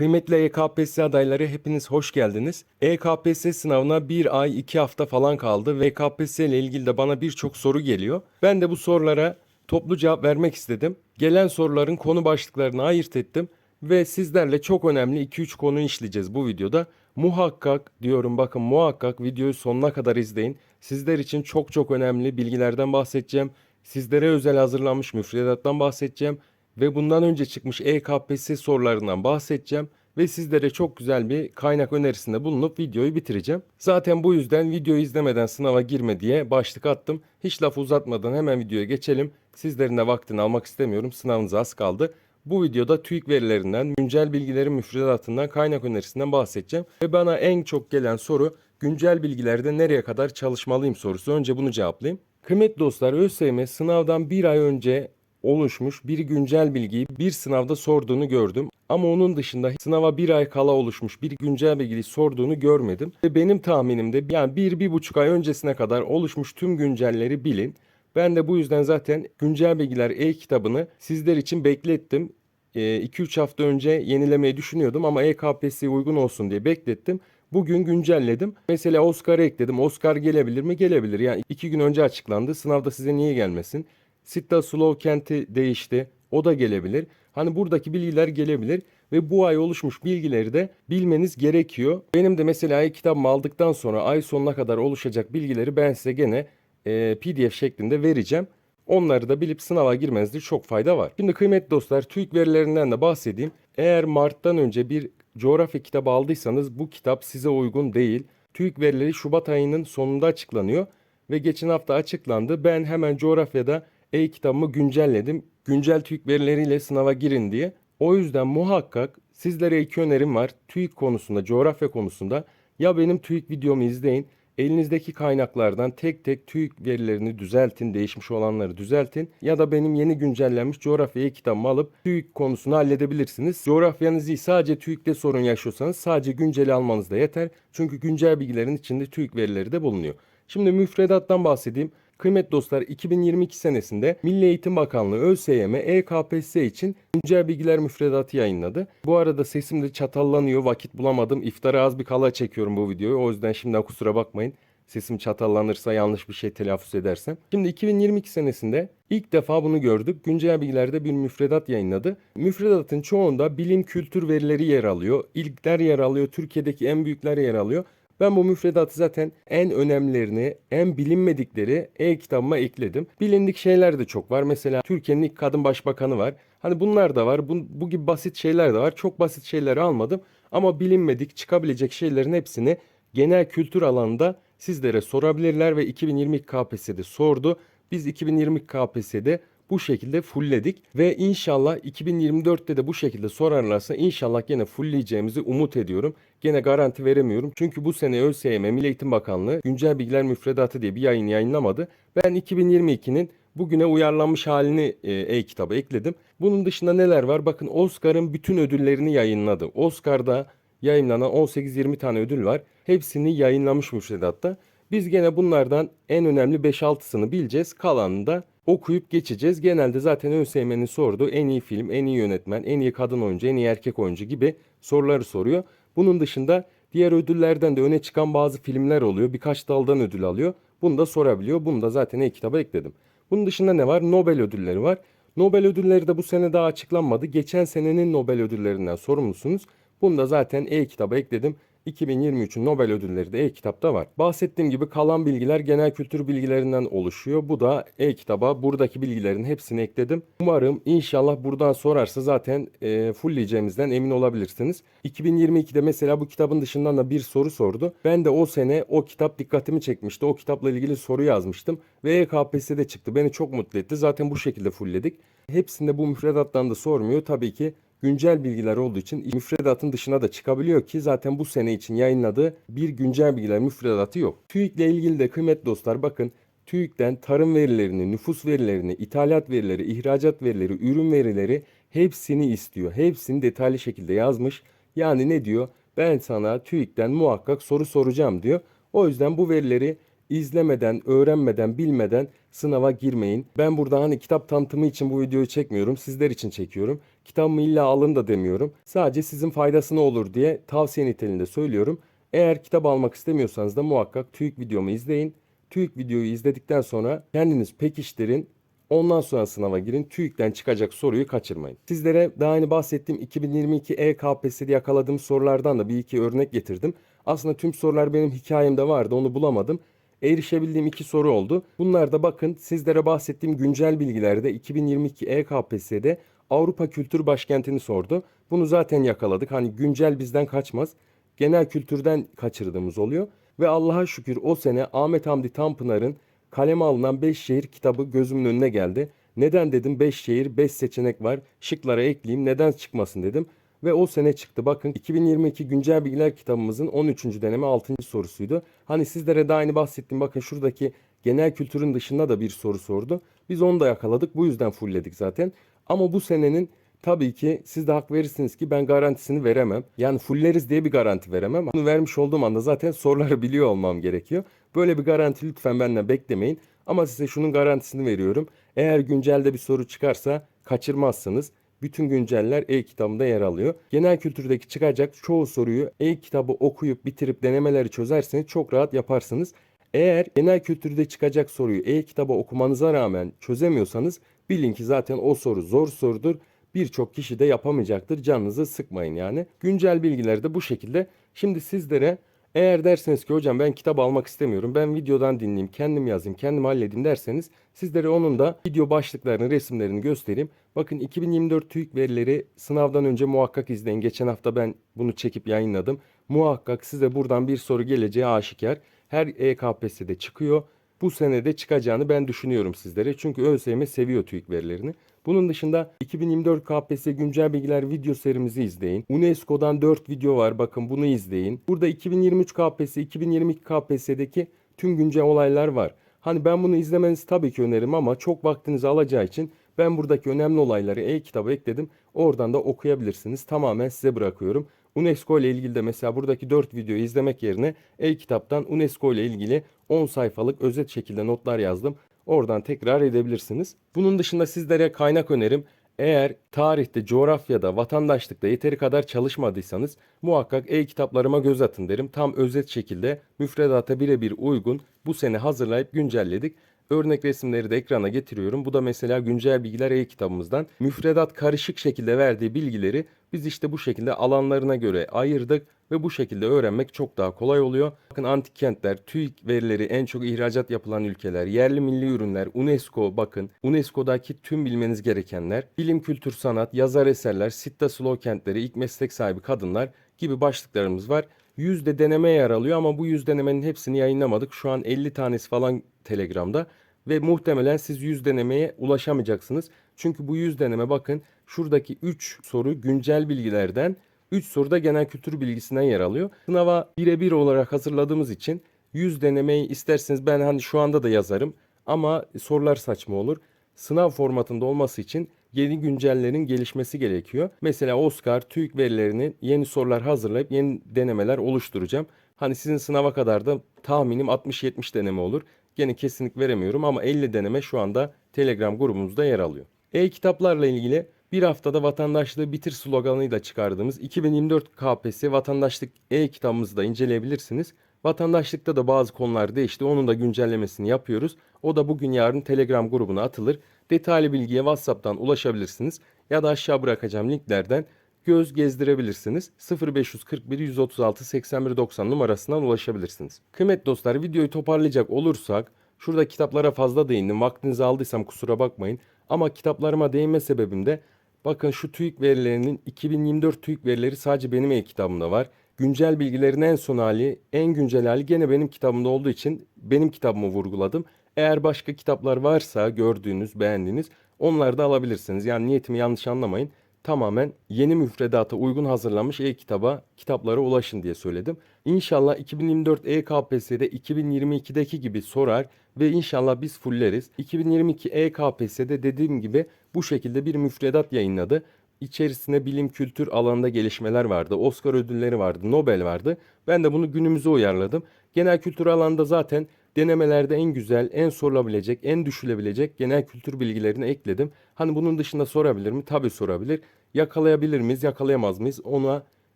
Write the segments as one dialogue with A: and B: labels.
A: Kıymetli EKPSS adayları hepiniz hoş geldiniz. EKPSS sınavına bir ay iki hafta falan kaldı ve EKPSS ile ilgili de bana birçok soru geliyor. Ben de bu sorulara toplu cevap vermek istedim. Gelen soruların konu başlıklarını ayırt ettim ve sizlerle çok önemli 2-3 konu işleyeceğiz bu videoda. Muhakkak diyorum bakın muhakkak videoyu sonuna kadar izleyin. Sizler için çok çok önemli bilgilerden bahsedeceğim. Sizlere özel hazırlanmış müfredattan bahsedeceğim ve bundan önce çıkmış EKPSS sorularından bahsedeceğim ve sizlere çok güzel bir kaynak önerisinde bulunup videoyu bitireceğim. Zaten bu yüzden videoyu izlemeden sınava girme diye başlık attım. Hiç laf uzatmadan hemen videoya geçelim. Sizlerin de vaktini almak istemiyorum. Sınavınız az kaldı. Bu videoda TÜİK verilerinden, güncel bilgilerin müfredatından, kaynak önerisinden bahsedeceğim. Ve bana en çok gelen soru güncel bilgilerde nereye kadar çalışmalıyım sorusu. Önce bunu cevaplayayım. Kıymetli dostlar ÖSYM sınavdan bir ay önce oluşmuş bir güncel bilgiyi bir sınavda sorduğunu gördüm. Ama onun dışında sınava bir ay kala oluşmuş bir güncel bilgiyi sorduğunu görmedim. Ve benim tahminimde yani bir, bir buçuk ay öncesine kadar oluşmuş tüm güncelleri bilin. Ben de bu yüzden zaten güncel bilgiler e-kitabını sizler için beklettim. 2-3 hafta önce yenilemeyi düşünüyordum ama EKPSS'ye uygun olsun diye beklettim. Bugün güncelledim. Mesela Oscar'ı ekledim. Oscar gelebilir mi? Gelebilir. Yani iki gün önce açıklandı. Sınavda size niye gelmesin? Sitta Slow kenti değişti. O da gelebilir. Hani buradaki bilgiler gelebilir ve bu ay oluşmuş bilgileri de bilmeniz gerekiyor. Benim de mesela kitabımı aldıktan sonra ay sonuna kadar oluşacak bilgileri ben size gene e, PDF şeklinde vereceğim. Onları da bilip sınava girmenizde çok fayda var. Şimdi kıymetli dostlar TÜİK verilerinden de bahsedeyim. Eğer Mart'tan önce bir coğrafya kitabı aldıysanız bu kitap size uygun değil. TÜİK verileri Şubat ayının sonunda açıklanıyor ve geçen hafta açıklandı. Ben hemen coğrafyada e-kitabımı güncelledim. Güncel TÜİK verileriyle sınava girin diye. O yüzden muhakkak sizlere iki önerim var. TÜİK konusunda, coğrafya konusunda ya benim TÜİK videomu izleyin. Elinizdeki kaynaklardan tek tek TÜİK verilerini düzeltin, değişmiş olanları düzeltin ya da benim yeni güncellenmiş coğrafya e-kitabımı alıp TÜİK konusunu halledebilirsiniz. Coğrafyanız iyi sadece TÜİK'te sorun yaşıyorsanız sadece günceli almanız da yeter. Çünkü güncel bilgilerin içinde TÜİK verileri de bulunuyor. Şimdi müfredattan bahsedeyim. Kıymetli dostlar 2022 senesinde Milli Eğitim Bakanlığı ÖSYM EKPSS için güncel bilgiler müfredatı yayınladı. Bu arada sesim de çatallanıyor vakit bulamadım. İftara az bir kala çekiyorum bu videoyu. O yüzden şimdiden kusura bakmayın. Sesim çatallanırsa yanlış bir şey telaffuz edersem. Şimdi 2022 senesinde ilk defa bunu gördük. Güncel bilgilerde bir müfredat yayınladı. Müfredatın çoğunda bilim kültür verileri yer alıyor. İlkler yer alıyor. Türkiye'deki en büyükler yer alıyor. Ben bu müfredatı zaten en önemlilerini, en bilinmedikleri e-kitabıma ekledim. Bilindik şeyler de çok var. Mesela Türkiye'nin ilk kadın başbakanı var. Hani bunlar da var. Bu, bu gibi basit şeyler de var. Çok basit şeyleri almadım. Ama bilinmedik çıkabilecek şeylerin hepsini genel kültür alanında sizlere sorabilirler ve 2020 KPSS'de sordu. Biz 2020 KPSS'de bu şekilde fullledik ve inşallah 2024'te de bu şekilde sorarlarsa inşallah gene fullleyeceğimizi umut ediyorum. Gene garanti veremiyorum. Çünkü bu sene ÖSYM Milli Eğitim Bakanlığı güncel bilgiler müfredatı diye bir yayın yayınlamadı. Ben 2022'nin bugüne uyarlanmış halini e, e-kitaba ekledim. Bunun dışında neler var? Bakın Oscar'ın bütün ödüllerini yayınladı. Oscar'da yayınlanan 18-20 tane ödül var. Hepsini yayınlamış müfredatta. Biz gene bunlardan en önemli 5-6'sını bileceğiz. Kalanını da okuyup geçeceğiz. Genelde zaten ÖSYM'nin sorduğu en iyi film, en iyi yönetmen, en iyi kadın oyuncu, en iyi erkek oyuncu gibi soruları soruyor. Bunun dışında diğer ödüllerden de öne çıkan bazı filmler oluyor. Birkaç daldan ödül alıyor. Bunu da sorabiliyor. Bunu da zaten e-kitaba ekledim. Bunun dışında ne var? Nobel ödülleri var. Nobel ödülleri de bu sene daha açıklanmadı. Geçen senenin Nobel ödüllerinden sorumlusunuz. Bunu da zaten e-kitaba ekledim. 2023'ün Nobel ödülleri de e-kitapta var. Bahsettiğim gibi kalan bilgiler genel kültür bilgilerinden oluşuyor. Bu da e-kitaba buradaki bilgilerin hepsini ekledim. Umarım inşallah buradan sorarsa zaten e, fullleyeceğimizden emin olabilirsiniz. 2022'de mesela bu kitabın dışından da bir soru sordu. Ben de o sene o kitap dikkatimi çekmişti. O kitapla ilgili soru yazmıştım ve EKPSS'de çıktı. Beni çok mutlu etti. Zaten bu şekilde fullledik. Hepsinde bu müfredattan da sormuyor. Tabii ki güncel bilgiler olduğu için müfredatın dışına da çıkabiliyor ki zaten bu sene için yayınladığı bir güncel bilgiler müfredatı yok. TÜİK ile ilgili de kıymetli dostlar bakın TÜİK'ten tarım verilerini, nüfus verilerini, ithalat verileri, ihracat verileri, ürün verileri hepsini istiyor. Hepsini detaylı şekilde yazmış. Yani ne diyor? Ben sana TÜİK'ten muhakkak soru soracağım diyor. O yüzden bu verileri izlemeden, öğrenmeden, bilmeden sınava girmeyin. Ben burada hani kitap tanıtımı için bu videoyu çekmiyorum. Sizler için çekiyorum. Kitabımı illa alın da demiyorum. Sadece sizin faydasına olur diye tavsiye niteliğinde söylüyorum. Eğer kitap almak istemiyorsanız da muhakkak TÜİK videomu izleyin. TÜİK videoyu izledikten sonra kendiniz pekiştirin. Ondan sonra sınava girin. TÜİK'ten çıkacak soruyu kaçırmayın. Sizlere daha yeni bahsettiğim 2022 EKPSS'de yakaladığım sorulardan da bir iki örnek getirdim. Aslında tüm sorular benim hikayemde vardı onu bulamadım. Erişebildiğim iki soru oldu. Bunlar da bakın sizlere bahsettiğim güncel bilgilerde 2022 EKPSS'de Avrupa Kültür Başkenti'ni sordu. Bunu zaten yakaladık. Hani güncel bizden kaçmaz. Genel kültürden kaçırdığımız oluyor. Ve Allah'a şükür o sene Ahmet Hamdi Tanpınar'ın kaleme alınan 5 şehir kitabı gözümün önüne geldi. Neden dedim 5 şehir 5 seçenek var şıklara ekleyeyim neden çıkmasın dedim. Ve o sene çıktı. Bakın 2022 Güncel Bilgiler kitabımızın 13. deneme 6. sorusuydu. Hani sizlere daha aynı bahsettiğim bakın şuradaki genel kültürün dışında da bir soru sordu. Biz onu da yakaladık. Bu yüzden fullledik zaten. Ama bu senenin tabii ki siz de hak verirsiniz ki ben garantisini veremem. Yani fulleriz diye bir garanti veremem. Bunu vermiş olduğum anda zaten soruları biliyor olmam gerekiyor. Böyle bir garanti lütfen benden beklemeyin. Ama size şunun garantisini veriyorum. Eğer güncelde bir soru çıkarsa kaçırmazsınız. Bütün günceller e-kitabımda yer alıyor. Genel kültürdeki çıkacak çoğu soruyu e-kitabı okuyup bitirip denemeleri çözerseniz çok rahat yaparsınız. Eğer genel kültürde çıkacak soruyu e-kitaba okumanıza rağmen çözemiyorsanız bilin ki zaten o soru zor sorudur. Birçok kişi de yapamayacaktır. Canınızı sıkmayın yani. Güncel bilgiler de bu şekilde. Şimdi sizlere eğer derseniz ki hocam ben kitap almak istemiyorum. Ben videodan dinleyeyim, kendim yazayım, kendim halledeyim derseniz sizlere onun da video başlıklarını, resimlerini göstereyim. Bakın 2024 TÜİK verileri sınavdan önce muhakkak izleyin. Geçen hafta ben bunu çekip yayınladım. Muhakkak size buradan bir soru geleceği aşikar. Her EKPS'de çıkıyor. Bu senede çıkacağını ben düşünüyorum sizlere. Çünkü ÖSYM seviyor TÜİK verilerini. Bunun dışında 2024 KPSS güncel bilgiler video serimizi izleyin. UNESCO'dan 4 video var bakın bunu izleyin. Burada 2023 KPSS, 2022 KPSS'deki tüm güncel olaylar var. Hani ben bunu izlemenizi tabii ki öneririm ama çok vaktinizi alacağı için ben buradaki önemli olayları e-kitaba ekledim. Oradan da okuyabilirsiniz. Tamamen size bırakıyorum. UNESCO ile ilgili de mesela buradaki 4 videoyu izlemek yerine e-kitaptan UNESCO ile ilgili 10 sayfalık özet şekilde notlar yazdım. Oradan tekrar edebilirsiniz. Bunun dışında sizlere kaynak önerim. Eğer tarihte, coğrafyada, vatandaşlıkta yeteri kadar çalışmadıysanız muhakkak e-kitaplarıma göz atın derim. Tam özet şekilde müfredata birebir uygun bu sene hazırlayıp güncelledik. Örnek resimleri de ekrana getiriyorum. Bu da mesela güncel bilgiler e-kitabımızdan. Müfredat karışık şekilde verdiği bilgileri biz işte bu şekilde alanlarına göre ayırdık ve bu şekilde öğrenmek çok daha kolay oluyor. Bakın antik kentler, TÜİK verileri, en çok ihracat yapılan ülkeler, yerli milli ürünler, UNESCO bakın. UNESCO'daki tüm bilmeniz gerekenler, bilim, kültür, sanat, yazar eserler, Sitta Slow kentleri, ilk meslek sahibi kadınlar gibi başlıklarımız var. Yüzde deneme yer alıyor ama bu yüz denemenin hepsini yayınlamadık. Şu an 50 tanesi falan Telegram'da ve muhtemelen siz yüz denemeye ulaşamayacaksınız. Çünkü bu yüz deneme bakın şuradaki 3 soru güncel bilgilerden 3 soruda genel kültür bilgisinden yer alıyor. Sınava birebir olarak hazırladığımız için 100 denemeyi isterseniz ben hani şu anda da yazarım ama sorular saçma olur. Sınav formatında olması için yeni güncellerin gelişmesi gerekiyor. Mesela Oscar, TÜİK verilerini yeni sorular hazırlayıp yeni denemeler oluşturacağım. Hani sizin sınava kadar da tahminim 60-70 deneme olur. Gene kesinlik veremiyorum ama 50 deneme şu anda Telegram grubumuzda yer alıyor. E-kitaplarla ilgili bir haftada vatandaşlığı bitir sloganıyla çıkardığımız 2024 KPSS vatandaşlık e-kitabımızı da inceleyebilirsiniz. Vatandaşlıkta da bazı konular değişti. Onun da güncellemesini yapıyoruz. O da bugün yarın Telegram grubuna atılır. Detaylı bilgiye WhatsApp'tan ulaşabilirsiniz ya da aşağı bırakacağım linklerden göz gezdirebilirsiniz. 0541 136 81 90 numarasından ulaşabilirsiniz. Kıymetli dostlar videoyu toparlayacak olursak şurada kitaplara fazla değindim. Vaktinizi aldıysam kusura bakmayın. Ama kitaplarıma değinme sebebim de bakın şu TÜİK verilerinin 2024 TÜİK verileri sadece benim e-kitabımda var. Güncel bilgilerin en son hali, en güncel hali gene benim kitabımda olduğu için benim kitabımı vurguladım. Eğer başka kitaplar varsa gördüğünüz, beğendiğiniz onları da alabilirsiniz. Yani niyetimi yanlış anlamayın. Tamamen yeni müfredata uygun hazırlanmış e-kitaba, kitaplara ulaşın diye söyledim. İnşallah 2024 e-KPSS'de 2022'deki gibi sorar ve inşallah biz fulleriz. 2022 e-KPSS'de dediğim gibi bu şekilde bir müfredat yayınladı. İçerisinde bilim kültür alanında gelişmeler vardı. Oscar ödülleri vardı, Nobel vardı. Ben de bunu günümüze uyarladım. Genel kültür alanında zaten denemelerde en güzel, en sorulabilecek, en düşülebilecek genel kültür bilgilerini ekledim. Hani bunun dışında sorabilir mi? Tabii sorabilir. Yakalayabilir miyiz, yakalayamaz mıyız? Ona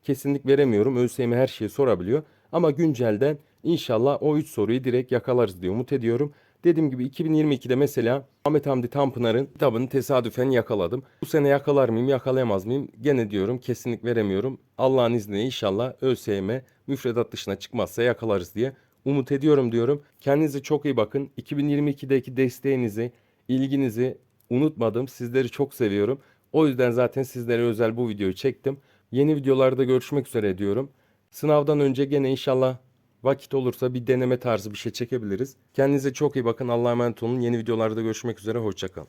A: kesinlik veremiyorum. ÖSYM her şeyi sorabiliyor. Ama güncelden inşallah o 3 soruyu direkt yakalarız diye umut ediyorum. Dediğim gibi 2022'de mesela Ahmet Hamdi Tanpınar'ın kitabını tesadüfen yakaladım. Bu sene yakalar mıyım, yakalayamaz mıyım? Gene diyorum kesinlik veremiyorum. Allah'ın izniyle inşallah ÖSYM müfredat dışına çıkmazsa yakalarız diye umut ediyorum diyorum. Kendinize çok iyi bakın. 2022'deki desteğinizi, ilginizi unutmadım. Sizleri çok seviyorum. O yüzden zaten sizlere özel bu videoyu çektim. Yeni videolarda görüşmek üzere diyorum. Sınavdan önce gene inşallah vakit olursa bir deneme tarzı bir şey çekebiliriz. Kendinize çok iyi bakın. Allah'a emanet olun. Yeni videolarda görüşmek üzere. Hoşçakalın.